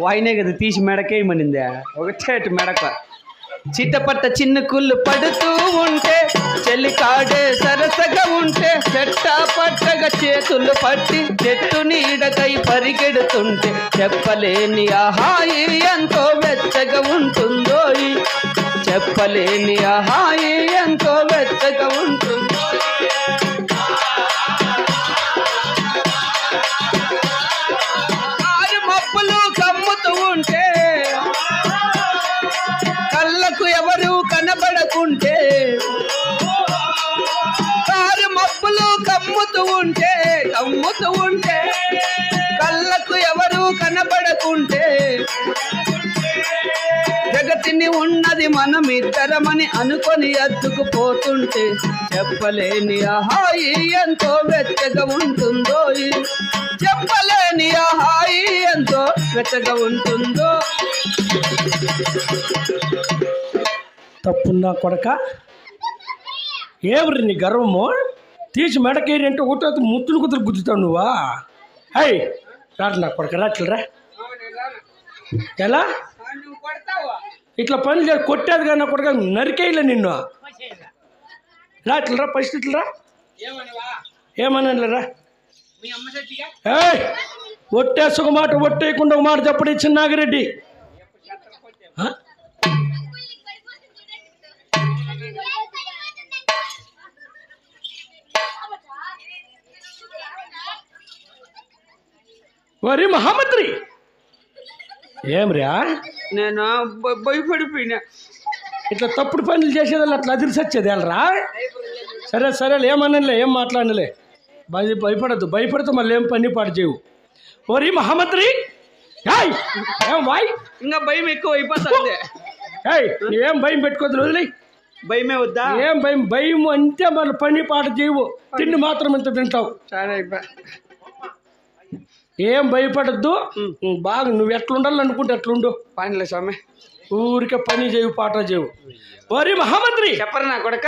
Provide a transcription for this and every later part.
వాయినే కదా తీసి మెడకేయమనిందే ఒకటే మెడక. చిట్టపట్ట చిన్న కుళ్ళు పడుతూ ఉంటే చెల్లి కాడే సరసగా ఉంటే చెట్ట పట్టగా చేతులు పట్టి చెట్టు నీడకై పరిగెడుతుంటే చెప్పలేని ఆహాయి ఎంతో వెచ్చగా ఉంటుందో చెప్పలేని చెప్పలేని ఆహాయి ఎంతో వెచ్చగా ఉంటుంది కళ్ళకు ఎవరు కనబడకుంటే కారు మబ్బులు కమ్ముతూ ఉంటే కమ్ముతూ ఉంటే కళ్ళకు ఎవరు కనబడకుంటే జగతిని ఉన్నది మనం ఇద్దరమని అనుకొని అద్దుకుపోతుంటే చెప్పలేని ఆహాయి ఎంతో వెచ్చగా ఉంటుందో చెప్పలేని ఆహాయి ఎంతో వెచ్చగా ఉంటుందో. తప్పున్నా కొడక ఏవరి నీ గర్వము? తీసి మెడకేరి అంటే ఒకటో ముత్తులు కుతులు గుద్దుతావు నువ్వా? అయ్ రాట్ల నా కొడక రాట్లరా ఎలా? ఇట్లా పనులు చేసి కొట్టేది కానీ కొడక నరికేయలే నిన్ను. రాట్లరా ఫస్ట్ ఇట్లరా ఏమనరా ఏయ్ ఒక మాట ఒట్టేయకుండా ఒక మాట చెప్పడం చిన్నాగిరెడ్డి. వరి మహామంత్రి! ఏమ్రా? నేను? భయపడిపోయినా. ఇట్లా తప్పుడు పనులు చేసేది అట్లా అదిరి సచ్చేది వెళ్ళరా సరే సరేలే ఏమనలే ఏం మాట్లాడలే భయ భయపడద్దు భయపడితే మళ్ళీ ఏం పని పాటు చేయవు. ఓరి మహామంత్రి! ఏం వాయ్? ఇంకా భయం ఎక్కువ అయిపోతుంది. నువ్వేం భయం పెట్టుకోవద్దు వదిలే. భయమే వద్దా? ఏం భయం? భయం అంటే మళ్ళీ పని పాట చేయవు. తిండి మాత్రం ఇంత తింటావు. సరే అయిపోయా ఏం భయపడద్దు. బాగా నువ్వు ఎట్లుండాలనుకుంటే ఎట్లుండు పనిలే స్వామి. ఊరికే పని చేయవు పాట చేయవు ఓరి మహామంత్రి! చెప్పరు నా కొడక?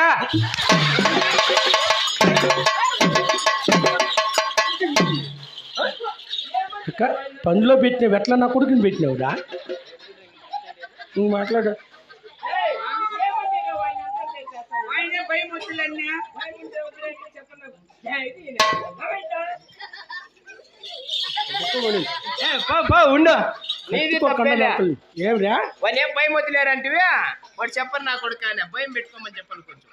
ఇక పనిలో పెట్టినావు ఎట్లా నా కొడుకుని పెట్టినావురా? నువ్వు మాట్లాడు. ఉండు. లోపలికి. ఏమిరా? ఏం భయం వదిలేరంటివి? వాడు చెప్పరు నా కొడుకు అని. భయం పెట్టుకోమని చెప్పాను కొంచెం.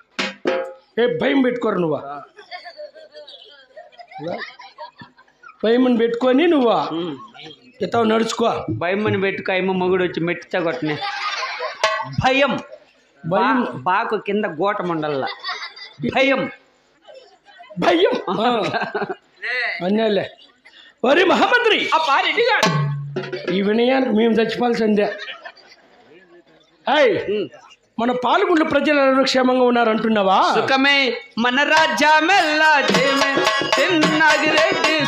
ఏ భయం పెట్టుకోరు నువ్వా. భయం పెట్టుకొని నువ్వా. ఇతావు నడుచుకో. భయం అని పెట్టుకో ఏమో మొగుడు వచ్చి మెట్టితో కొట్టనే భయం. భయం. బా- బాకు కింద గోట మండల్ల. భయం. భయం. అన్నేలే వరి మహామంత్రి ఆ పారెడ్డి గాడు ఈ వినయానికి మేము చచ్చిపోవాల్సిందే అయ్ మన పాల్గొండ ప్రజలు క్షేమంగా ఉన్నారు అంటున్నావా సుఖమే మన రాజ్యమెల్లా జయమే.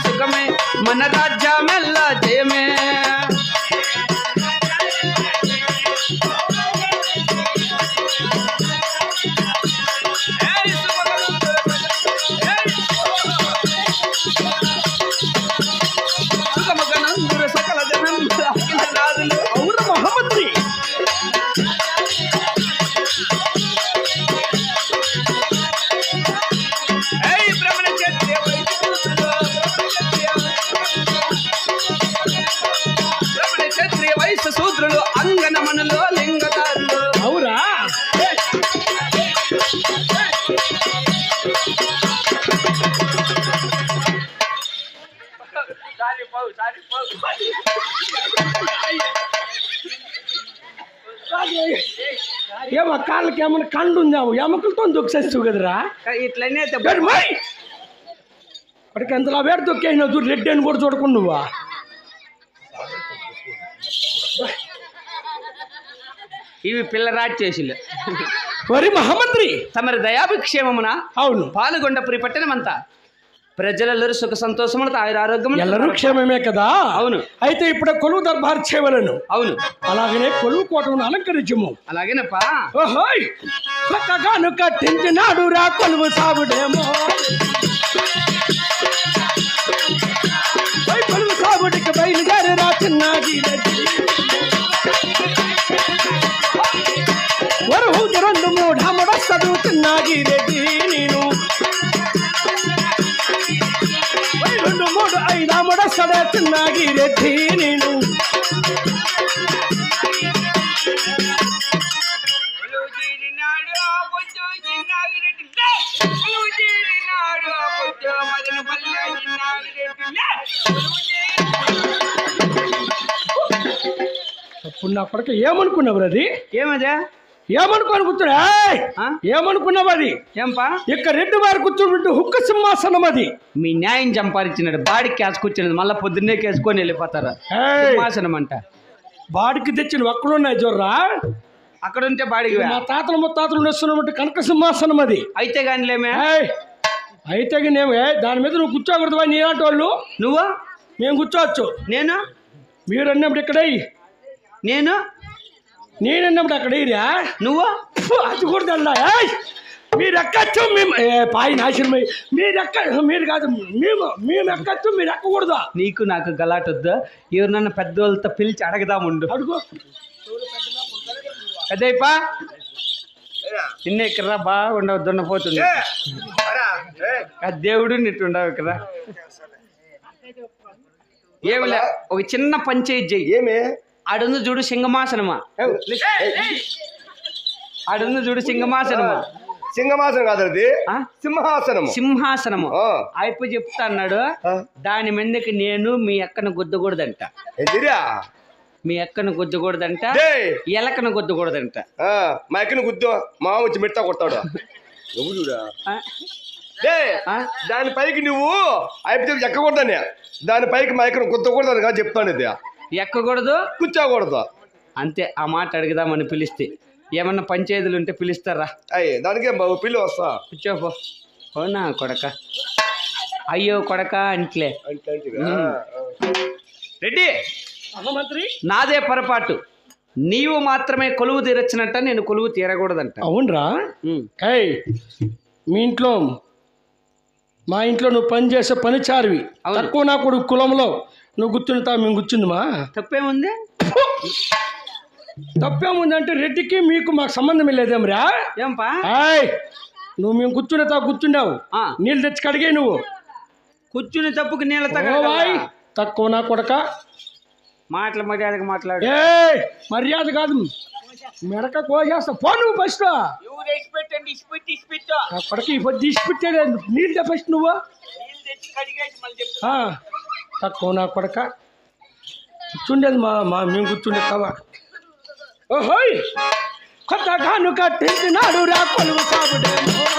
సుఖమే మన రాజ్యమెల్లా జయమే. ఏమన్నా కండు ఉందాము ఎముకలతో దొక్కేస్తావు కదరా ఇట్లనే! వాడికి ఎంతలా వేడు దొక్కేసినావు చూడు రెడ్డి అని కూడా చూడకుండా నువ్వా? ఇవి పిల్లరాట్ చేసిలు వరి మహామంత్రి! తమరి దయాభిక్షేమమున అవును. పాల్గొండపురి పట్టణమంతా ప్రజలలో సుఖ సంతోషములతో ఆయుర ఆరోగ్యం ఎల్లరూ క్షేమమే కదా అవును. అయితే ఇప్పుడు కొలువు దర్బార్ చేయవలను అవును అలాగనే కొలువు కోటను అలంకరించము అలాగేనప్పా ఓహోయ్ చక్కగాను కట్టించినాడు రా కొలువు సాగుడేమో కొలువు సాగుడికి బయలుదేరి రా వరహు రెండు మూఢ ముడస్తడు చిన్నాగి రెడ్డి చిన్నాగి రెడ్డి నేను అప్పుడు నా కొడుకు ఏమనుకున్నావు అది? ఏమదే? ఏమనుకోని కూర్చున్నా? ఏమనుకున్నావు అది? ఏంపా? ఇక రెడ్డి వారు కూర్చుంటుంటే హుక్క సింహాసనం అది. మీ న్యాయం చంపారించినాడు బాడికి కేసుకొచ్చినది మళ్ళీ పొద్దున్నే కేసుకొని వెళ్ళిపోతారు. సింహాసనం అంట. బాడికి తెచ్చిన ఒక్కడున్నాయి జోర్రా. అక్కడ ఉంటే బాడికి మా తాతలు ముత్తాతలు వస్తున్నట్టు కనక సింహాసనం అది. అయితే కానిలేమే అయితే నేమే దాని మీద నువ్వు కూర్చోకూడదు నీలాంటి వాళ్ళు. నువ్వు? మేము కూర్చోవచ్చు. నేను? మీరు అన్నప్పుడు ఇక్కడ నేను? నేను అన్నప్పుడు అక్కడ ఇరా నువ్వు? అది కూడా తెల్లా. ఏయ్, మీరు ఎక్కచ్చు మేము ఏ, పాయి నాశనమై మీరు ఎక్క మీరు కాదు మేము మేము ఎక్కచ్చు మీరు ఎక్కకూడదు నీకు నాకు గలాటొద్దు ఎవరినన్నా పెద్దోళ్ళతో పిలిచి అడగదాముండు అడుగు. అదేపా నిన్న ఇక్కడ బాగుండవు దున్నపోతుంది. ఆ దేవుడు నిట్టుండవు ఇక్కడ. ఏమిలే ఒక చిన్న పంచాయతీ చెయ్యి. ఏమి? ఆడుంది చూడు సింగమాసనమా ఆడుంది చూడు సింగమాసనమా సింహమాసనం కాదు అది. ఆ? సింహాసనము. అయిపో చెప్తా అన్నాడు. దాని మీదకి నేను మీ అక్కను గుద్దకూడదంట. మీ అక్కను గుద్దకూడదంట. ఎలకను గుద్దకూడదంట. ఆ, మా ఎక్కని గుద్దు. మా వచ్చి మెడతా కొడతాడు? దాని పైకి నువ్వు అయిపోతే ఎక్కకూడదని. దాని పైకి మా ఎక్కను గుద్దకూడదని కాదు చెప్తాను ఇది. ఎక్కకూడదు? కూర్చోకూడదు. అంతే ఆ మాట అడుగుదామని పిలిస్తే. ఏమన్నా పంచాయతీలు ఉంటే పిలుస్తారా? అయ్యి దానికే బాబు? పిల్లి వస్తా. కూర్చోపో. అవునా కొడక. అయ్యో కొడక అంట్లే. రెడ్డి! మంత్రి! నాదే పొరపాటు. నీవు మాత్రమే కొలువు తీరొచ్చినట్ట నేను కొలువు తీరకూడదంట. అవునరా. ఏయ్ మీ ఇంట్లో మా ఇంట్లో నువ్వు పని చేసే పనిచారివి. తక్కువ నా కొడుకు కులంలో. నువ్వు గుర్తుంటా మేము కూర్చుందిమా తప్పేముంది? తప్పేముందంటే రెడ్డికి మీకు మాకు సంబంధం లేదేమ్రా ఏంపా? ఏయ్ నువ్వు మేము కూర్చునే తా కూర్చున్నావు ఆ, నీళ్ళు తెచ్చి కడిగే నువ్వు. కూర్చుని తప్పుకు నీళ్ళ ఓ వాయ్, తక్కువ నా కొడక. మాటలు మర్యాదగా మాట్లాడు. మర్యాద కాదు. మెడక కోసేస్తా. పో నువ్వు ఫస్ట్ కొడక పొద్దు తీసి పెట్టాడు. నీళ్ళు ఫస్ట్ నువ్వు. తక్కువ నా కొడక కూర్చుండేది మా మా మేము కూర్చుండే కవా ఓహోయ్ కొత్త గాను కట్టించినాడు రా కొలువు సాగుడేమో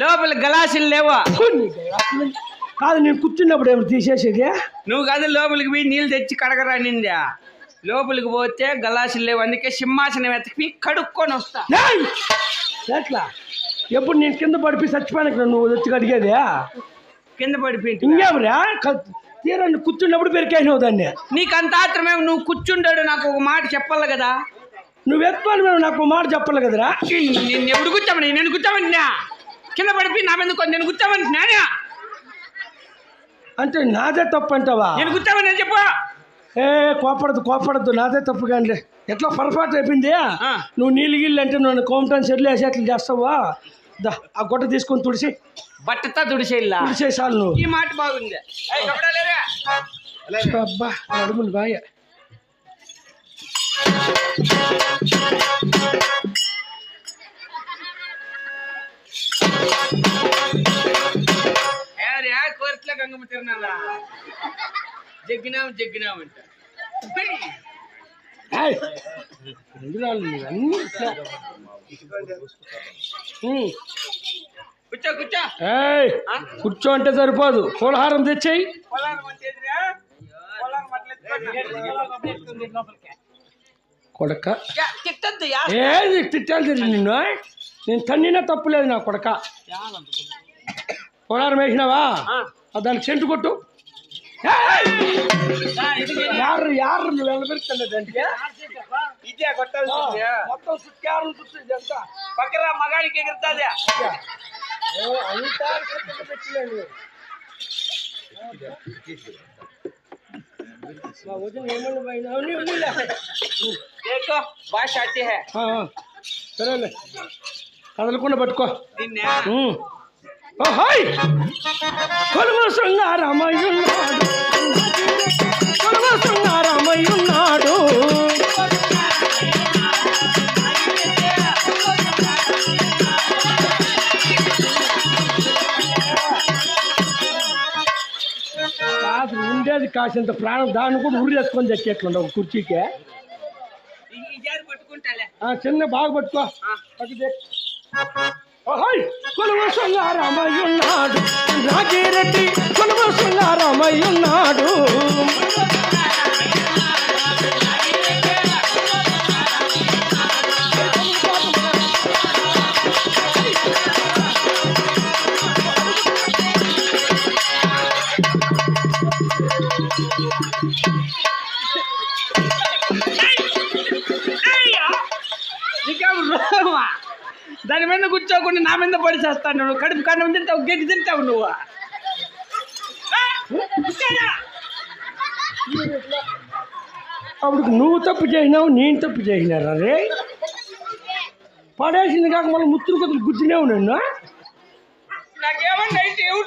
లోపల గలాసులు లేవా? కాదు నేను కూర్చున్నప్పుడు ఏమి తీసేసేది? నువ్వు కాదు లోపలికి పోయి నీళ్ళు తెచ్చి కడగరా నిందా లోపలికి పోతే గలాసులు లేవు అందుకే సింహాసనం ఎత్తికి కడుక్కొని వస్తా! ఎట్లా? ఎప్పుడు నేను కింద పడిపోయి చచ్చిపోయాను నువ్వు వచ్చి అడిగేది కింద పడిపోయింది ఇంకేమరా? తీరండి కూర్చున్నప్పుడు పెరికాయినావు దాన్ని. నీకు అంత ఆత్రమే నువ్వు కూర్చుంటాడు నాకు ఒక మాట చెప్పాలి కదా. నువ్వు ఎత్తుకోవాలి మేము నాకు మాట చెప్పాలి కదరా. నిన్ను ఎప్పుడు కూర్చోమని నేను కూర్చోమన్నా కింద పడిపోయి నా మీద నేను కూర్చోమని నానా. అంటే నాదే తప్పు అంటావా నేను కూర్చోమని నేను చెప్పు. ఏ కోపడదు కోపడద్దు నాదే తప్పు కానీ ఎట్లా పొరపాటు అయిపోయింది. నువ్వు నీళ్ళు గిల్లు అంటే నన్ను కోమటాన్ని చెట్లు వేసి అట్లా చేస్తావా? దా ఆ గొడ్డ తీసుకొని తుడిసి. బట్టతా తుడిసేలా. తుడిసేసాలు నువ్వు. ఈ మాట బాగుంది? అబ్బా నడుములు బాగా జగ్గినాం జగ్గినాం అంట. ఉమ్. కూర్చో కూర్చో. ఏయ్! కూర్చో అంటే సరిపోదు. పూలహారం తెచ్చేయి? కొడక. ఏది తిట్టాలి నిన్ను నేను తన్నినా తప్పులేదు నా కొడక. పొలారం వేసినావా? ఆ దానికి చెంటు కొట్టు. ఏయ్! యారు యారు నువ్వు వెళ్ళబెడుతుంది దానికి? ఇదే కొట్టాల్సింది మొత్తం సుత్యారు చుట్టూ అంతా పక్కన మగాడికి ఎగురుతుంది. మా వదిన ఏమన్నా పోయినా? నీవు నీలే. దేకో భాష అట్టి హే ఆ, కొలువు శృంగారమయ్యున్నాడు కొలువు శృంగారమయ్యున్నాడు కాదు ఉండేది కాసింత ప్రాణం దాన్ని కూడా ఉరివేసుకొని తెచ్చేట్లుండ ఒక కుర్చీకే. చిన్న బాగా పట్టుకో. పట్టుదే. ఓహోయ్! కొలువు శృంగారమయ్యున్నాడు రాగిరెడ్డి కొలువు శృంగారమయ్యున్నాడు నువ్వు కడుపు కన్నం తింటావు గడ్డి తింటావు నువ్వు. అప్పుడు నువ్వు తప్పు చేసినావు నేను తప్పు చేసినారా రే? పడేసింది కాక మళ్ళీ ముత్తులు కొద్దిగా గుద్దినేవు నన్ను?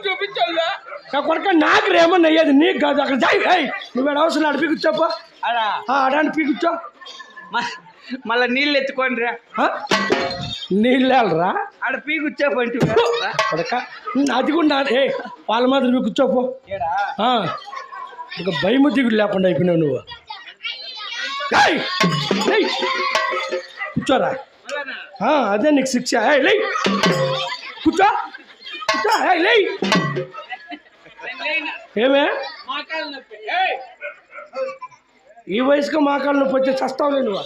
చూపించాలా నా కొడుక నాకు రేమన్నా అయ్యేది నీకు కాదు. అక్కడ జాయి ఏయ్, నువ్వు ఏడ అవసరం ఆడ పీకుచ్చోపా అలా ఆడాన్ని పీకుచ్చో మళ్ళా నీళ్ళు ఎత్తుకోండి రా నీళ్ళరా ఆడ పీ కూర్చోపంటి అది కూడా ఏ వాళ్ళ నువ్వు కూర్చోపో. ఇక భయము దిగులు లేకుండా అయిపోయినావు నువ్వు. కూర్చోరా. అదే నీకు శిక్ష. లేయ్. కూర్చో. కూర్చో. లేయ్. ఏమే! ఈ వయసుకు మా కాళ్ళు నొప్పి వచ్చి చస్తావులే నువ్వు.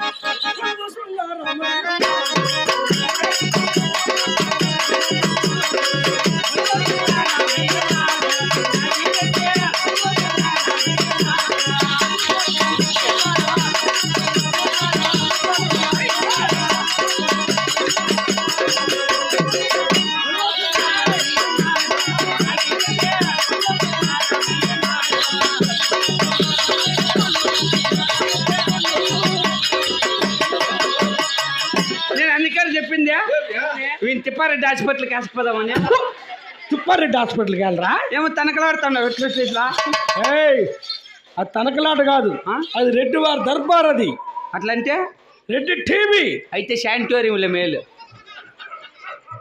ఆ, తిప్పారెడ్డి హాస్పిటల్కి వేసిపోదామని తిప్పారెడ్డి హాస్పిటల్కి వెళ్ళరా? ఏమో తనకలాడుతున్నావు ఎట్లా ఏయ్ అది తనకలాట కాదు? అది రెడ్డి వారి దర్బార్ అది. అట్లంటే? రెడ్డి టీవీ. అయితే శానిటోరియంలో మేలు.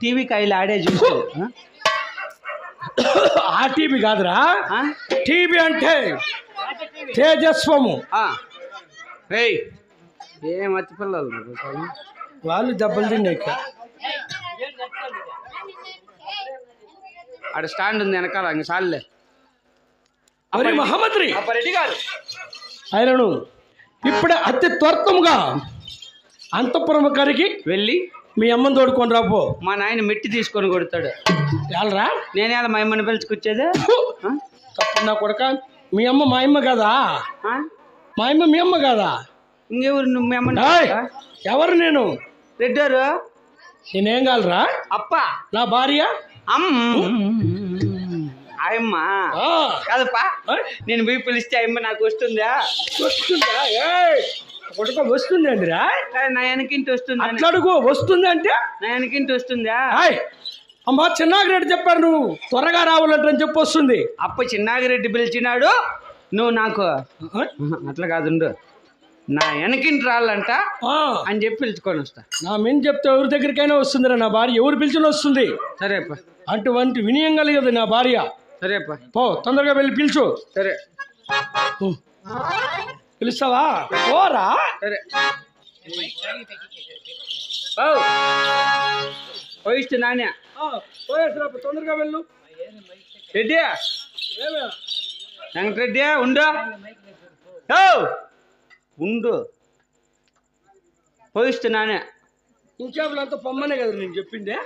టీవీ కాయలు ఆడే చూసు ఆ? టీవీ కాదురా? టీవీ అంటే తేజస్వము. ఏయ్ ఏం అతి పిల్లలు? వాళ్ళు దెబ్బలు తిన్నాక ఆడ స్టాండ్ ఉంది వెనకాల ఇంక సార్లే మరి మహమ్మద్రి! గారు ఆయనను ఇప్పుడే అతి త్వరితముగా అంతఃపురం కరిగి వెళ్ళి మీ అమ్మని తోడుకొని రాపో మా నాయన మెట్టి తీసుకొని కొడతాడు. వెళ్ళరా నేనే అలా మా అమ్మని పిలుచుకొచ్చేదే? ఆ? తప్పు నా కొడక. మీ అమ్మ మా అమ్మ కదా? ఆ? మా అమ్మ మీ అమ్మ కదా? ఇంకెవరు నువ్వు మీ అమ్మని ఏయ్, ఎవరు నేను? రెడ్డారు? నేనేం కాలరా అప్ప! నా భార్య? అమ్మ ఆయమ్మ కాదప్పా. నేను పోయి పిలిస్తే అమ్మ నాకు వస్తుందా? వస్తుందా? కొడుక వస్తుంది అండిరా కాదు, నా వెనకింటి వస్తుందా. అట్లడుగు వస్తుంది అంటే? నా వెనకింటి వస్తుందా? అమ్మ చిన్నాగిరెడ్డి చెప్పారు నువ్వు. త్వరగా రావాలంటని చెప్పి వస్తుంది. అప్ప చిన్నాగిరెడ్డి పిలిచినాడు నువ్వు నాకు. అట్లా కాదుండు నా వెనకింటి రాళ్ళంట అని చెప్పి పిలుచుకొని వస్తా. నా మీద చెప్తే ఎవరి దగ్గరికైనా వస్తుందిరా నా భార్య ఎవరు పిలిచిన వస్తుంది. సరేపా అటువంటి వినయం కలిగదు నా భార్య. సరేపా పో తొందరగా వెళ్ళి పిలుచు. సరే. పిలుస్తావా? పోరా. సరే. పోయిస్తు నాణ్య పోయేసిరా, తొందరగా వెళ్ళు. రెడ్డి వెంకటరెడ్డి ఉండు. ఓ! ఉండు. పోయిస్తున్నానే ఇంకేపులు అంతా పొమ్మనే కదా నేను చెప్పిందే?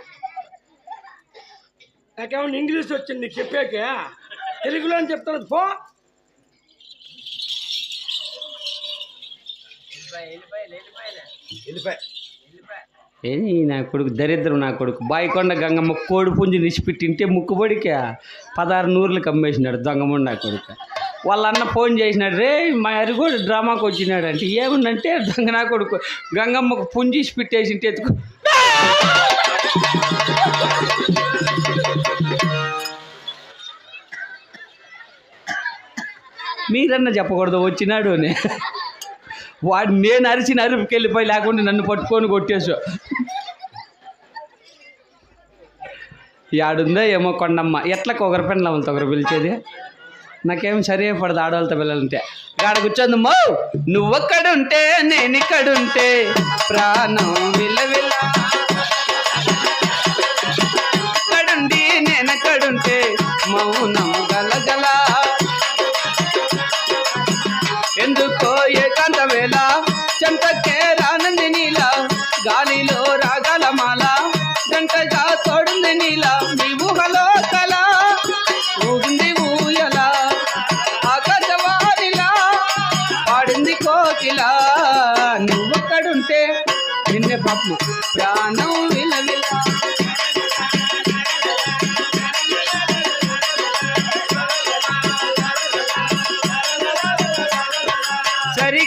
నాకేమన్నా ఇంగ్లీష్ వచ్చింది నీకు చెప్పాకే? తెలుగులో అని చెప్తాను పో. ఏంది నా కొడుకు దరిద్రం నా కొడుకు? బాయికొండ గంగమ్మ కోడి పుంజు నిసిపెట్టి తింటే ముక్కుబడికి పదహారు నూరులకు అమ్మేసినాడు దొంగముండు నా కొడుకు. వాళ్ళ అన్న ఫోన్ చేసినాడు రే మా అరి కూడా డ్రామాకి వచ్చినాడు అంటే ఏముందంటే దొంగ కొడుకు గంగమ్మకు పుంజీసి పెట్టేసి ఎత్తుకు. మీరన్నా చెప్పకూడదు వచ్చినాడు అని. వాడు నేను అరిచిన అరుపుకి వెళ్ళిపోయి లేకుండా నన్ను పట్టుకొని కొట్టేసు యాడుందో ఏమో కొండమ్మ. ఎట్లా ఒకరి పెండ్ల వాళ్ళతో ఒకరు పిలిచేది? నాకేం సరే పడదు ఆడవాళ్ళతో పిల్లలంటే గాడ కూర్చోంది మో నువ్వక్కడుంటే నేను ఇక్కడుంటే ప్రాణం విలవిల ఇక్కడుండి నేను ఎక్కడుంటే మౌనం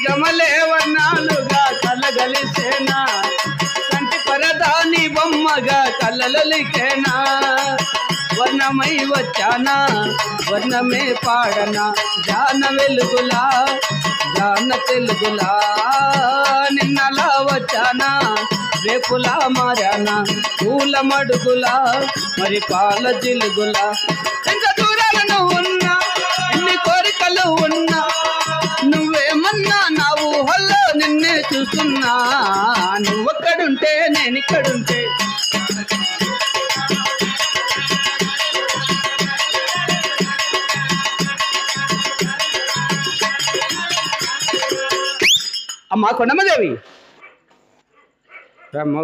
గమలేవన్నాలుగా కలగలిసేనా? కంటి పరదాని బొమ్మగా కలలలికేనా? వర్ణమై వచ్చానా? వర్ణమే పాడనా? జాన వెలుగులా జాన తెలుగులా? నిన్నలా వచ్చానా? రేపులా మారానా? పూల మడుగులా మరి పాల జిలుగులా? ఎంత దూరాలను ఉన్నా ఎన్ని కోరికలు ఉన్నా చూస్తున్నా నువ్వక్కడుంటే నేను ఇక్కడుంటే. అమ్మా కొండమ్మదేవి. రామ్మ.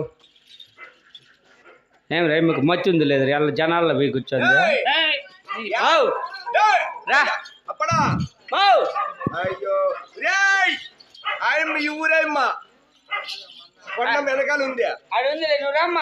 ఏం రే మీకు మచ్చి ఉంది లేదు వాళ్ళ జనాల్లో పోయి కూర్చోండి. రా. అయ్యో రేయ్. ఆయమ్మ ఈ ఊరమ్మ కొండ వెనకాల ఉంది? ఆడ ఉంది నువ్వు